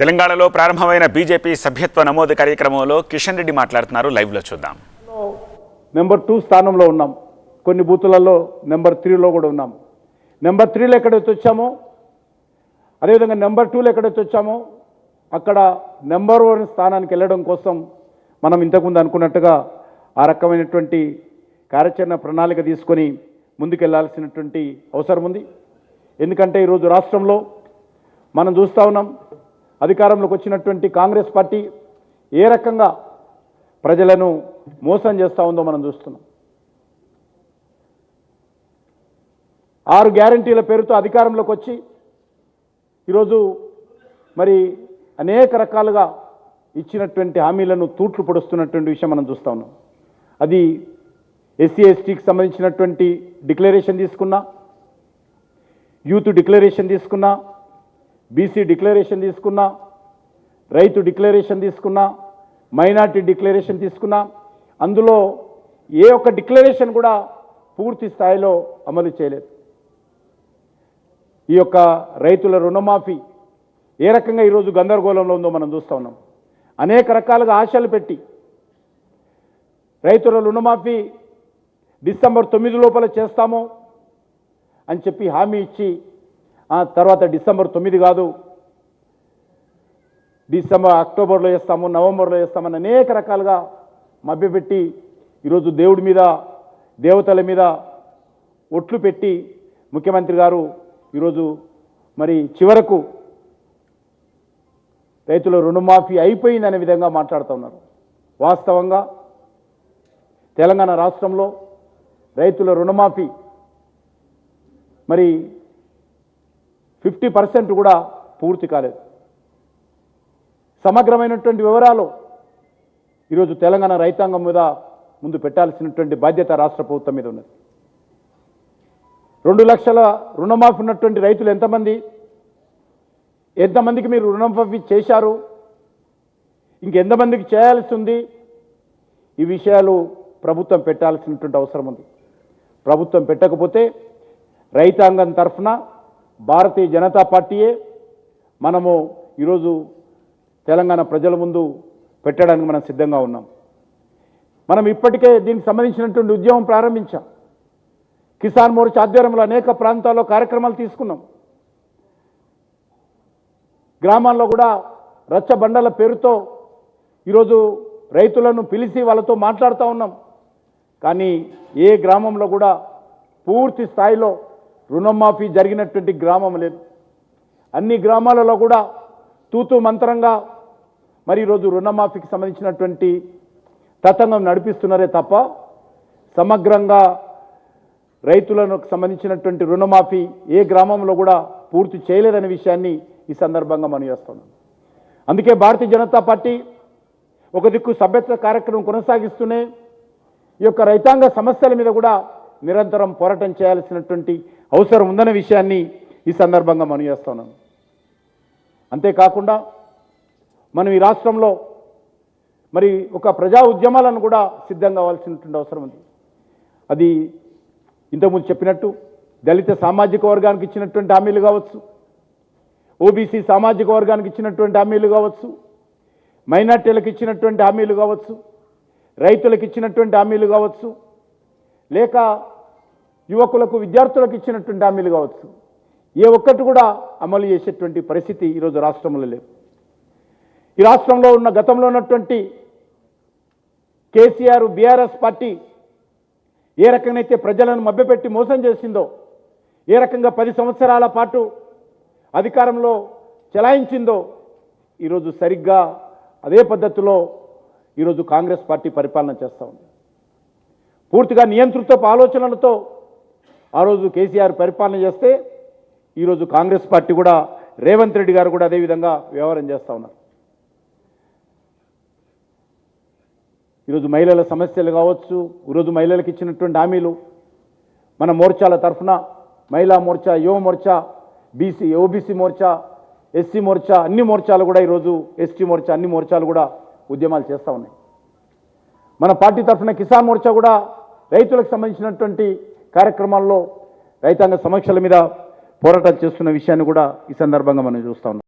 తెలంగాణలో ప్రారంభమైన బీజేపీ సభ్యత్వ నమోదు కార్యక్రమంలో కిషన్ రెడ్డి మాట్లాడుతున్నారు. లైవ్లో చూద్దాం. నెంబర్ టూ స్థానంలో ఉన్నాం. కొన్ని బూతులలో నెంబర్ త్రీలో కూడా ఉన్నాం. నెంబర్ త్రీలో ఎక్కడైతే వచ్చామో అదేవిధంగా నెంబర్ టూలో ఎక్కడైతే వచ్చామో అక్కడ నెంబర్ వన్ స్థానానికి వెళ్ళడం కోసం మనం ఇంతకుముందు అనుకున్నట్టుగా ఆ రకమైనటువంటి కార్యాచరణ ప్రణాళిక తీసుకొని ముందుకెళ్ళాల్సినటువంటి అవసరం ఉంది. ఎందుకంటే ఈరోజు రాష్ట్రంలో మనం చూస్తూ ఉన్నాం అధికారంలోకి వచ్చినటువంటి కాంగ్రెస్ పార్టీ ఏ రకంగా ప్రజలను మోసం చేస్తూ ఉందో మనం చూస్తున్నాం. ఆరు గ్యారంటీల పేరుతో అధికారంలోకి వచ్చి ఈరోజు మరి అనేక రకాలుగా ఇచ్చినటువంటి హామీలను తూట్లు పొడుస్తున్నటువంటి విషయం మనం చూస్తూ ఉన్నాం. అది ఎస్సీ ఎస్టీకి సంబంధించినటువంటి డిక్లరేషన్ తీసుకున్నా యూత్ డిక్లరేషన్ తీసుకున్నా బీసీ డిక్లరేషన్ తీసుకున్నా రైతు డిక్లరేషన్ తీసుకున్నా మైనార్టీ డిక్లరేషన్ తీసుకున్నా అందులో ఏ ఒక్క డిక్లరేషన్ కూడా పూర్తి స్థాయిలో అమలు చేయలేదు. ఈ యొక్క రైతుల రుణమాఫీ ఏ రకంగా ఈరోజు గందరగోళంలో ఉందో మనం చూస్తూ ఉన్నాం. అనేక రకాలుగా ఆశలు పెట్టి రైతుల రుణమాఫీ డిసెంబర్ తొమ్మిది లోపల చేస్తాము అని చెప్పి హామీ ఇచ్చి తర్వాత డిసెంబర్ తొమ్మిది కాదు. డిసెంబర్ అక్టోబర్లో చేస్తాము నవంబర్లో చేస్తామని అనేక రకాలుగా మభ్యపెట్టి ఈరోజు దేవుడి మీద దేవతల మీద ఒట్లు పెట్టి ముఖ్యమంత్రి గారు ఈరోజు మరి చివరకు రైతుల రుణమాఫీ అయిపోయిందనే విధంగా మాట్లాడుతూ ఉన్నారు. వాస్తవంగా తెలంగాణ రాష్ట్రంలో రైతుల రుణమాఫీ మరి ఫిఫ్టీ పర్సెంట్ కూడా పూర్తి కాలేదు. సమగ్రమైనటువంటి వివరాలు ఈరోజు తెలంగాణ రైతాంగం మీద ముందు పెట్టాల్సినటువంటి బాధ్యత రాష్ట్ర ప్రభుత్వం మీద ఉన్నది. రెండు లక్షల రుణమాఫీ ఉన్నటువంటి రైతులు ఎంతమంది? ఎంతమందికి మీరు రుణమాఫీ చేశారు? ఇంకెంతమందికి చేయాల్సి ఉంది? ఈ విషయాలు ప్రభుత్వం పెట్టాల్సినటువంటి అవసరం ఉంది. ప్రభుత్వం పెట్టకపోతే రైతాంగం తరఫున భారతీయ జనతా పార్టీయే మనము ఈరోజు తెలంగాణ ప్రజల ముందు పెట్టడానికి మనం సిద్ధంగా ఉన్నాం. మనం ఇప్పటికే దీనికి సంబంధించినటువంటి ఉద్యమం ప్రారంభించాం. కిసాన్ మోర్చా ఆధ్వర్యంలో అనేక ప్రాంతాల్లో కార్యక్రమాలు తీసుకున్నాం. గ్రామాల్లో కూడా రచ్చబండల పేరుతో ఈరోజు రైతులను పిలిచి వాళ్ళతో మాట్లాడుతూ ఉన్నాం. కానీ ఏ గ్రామంలో కూడా పూర్తి స్థాయిలో రుణమాఫీ జరిగినటువంటి గ్రామం లేదు. అన్ని గ్రామాలలో కూడా తూతు మంత్రంగా మరి ఈరోజు రుణమాఫీకి సంబంధించినటువంటి తతంగం నడిపిస్తున్నారే తప్ప సమగ్రంగా రైతులకు సంబంధించినటువంటి రుణమాఫీ ఏ గ్రామంలో కూడా పూర్తి చేయలేదనే విషయాన్ని ఈ సందర్భంగా మనం చేస్తున్నాం. అందుకే భారతీయ జనతా పార్టీ ఒక దిక్కు సభ్యత్వ కార్యక్రమం కొనసాగిస్తూనే ఈ యొక్క రైతాంగ సమస్యల మీద కూడా నిరంతరం పోరాటం చేయాల్సినటువంటి అవసరం ఉందనే విషయాన్ని ఈ సందర్భంగా మనం చేస్తున్నాం. అంతేకాకుండా మనం ఈ రాష్ట్రంలో మరి ఒక ప్రజా ఉద్యమాలను కూడా సిద్ధం కావాల్సినటువంటి అవసరం ఉంది. అది ఇంతకుముందు చెప్పినట్టు దళిత సామాజిక వర్గానికి ఇచ్చినటువంటి హామీలు కావచ్చు ఓబీసీ సామాజిక వర్గానికి ఇచ్చినటువంటి హామీలు కావచ్చు మైనార్టీలకు ఇచ్చినటువంటి హామీలు కావచ్చు రైతులకు ఇచ్చినటువంటి హామీలు కావచ్చు లేక యువకులకు విద్యార్థులకు ఇచ్చినటువంటి హామీలు కావచ్చు. ఏ ఒక్కటి కూడా అమలు చేసేటువంటి పరిస్థితి ఈరోజు రాష్ట్రంలో లేదు. ఈ రాష్ట్రంలో ఉన్న గతంలో ఉన్నటువంటి కేసీఆర్ బీఆర్ఎస్ పార్టీ ఏ రకంగానైతే ప్రజలను మభ్యపెట్టి మోసం చేసిందో ఏ రకంగా పది సంవత్సరాల పాటు అధికారంలో చెలాయించిందో ఈరోజు సరిగ్గా అదే పద్ధతిలో ఈరోజు కాంగ్రెస్ పార్టీ పరిపాలన చేస్తూ ఉంది. పూర్తిగా నియంతృత్వపు ఆలోచనలతో ఆ రోజు కేసీఆర్ పరిపాలన చేస్తే ఈరోజు కాంగ్రెస్ పార్టీ కూడా రేవంత్ రెడ్డి గారు కూడా అదేవిధంగా వ్యవహారం చేస్తూ ఉన్నారు. ఈరోజు మహిళల సమస్యలు కావచ్చు ఈరోజు మహిళలకు ఇచ్చినటువంటి హామీలు మన మోర్చాల తరఫున మహిళా మోర్చా యువ మోర్చా బీసీ ఓబీసీ మోర్చా ఎస్సీ మోర్చా అన్ని మోర్చాలు కూడా ఈరోజు ఎస్టీ మోర్చా అన్ని మోర్చాలు కూడా ఉద్యమాలు చేస్తూ ఉన్నాయి. మన పార్టీ తరఫున కిసాన్ మోర్చా కూడా రైతులకు సంబంధించినటువంటి కార్యక్రమాల్లో రైతాంగ సమస్యల మీద పోరాటం చేస్తున్న విషయాన్ని కూడా ఈ సందర్భంగా మనం చూస్తా ఉన్నాం.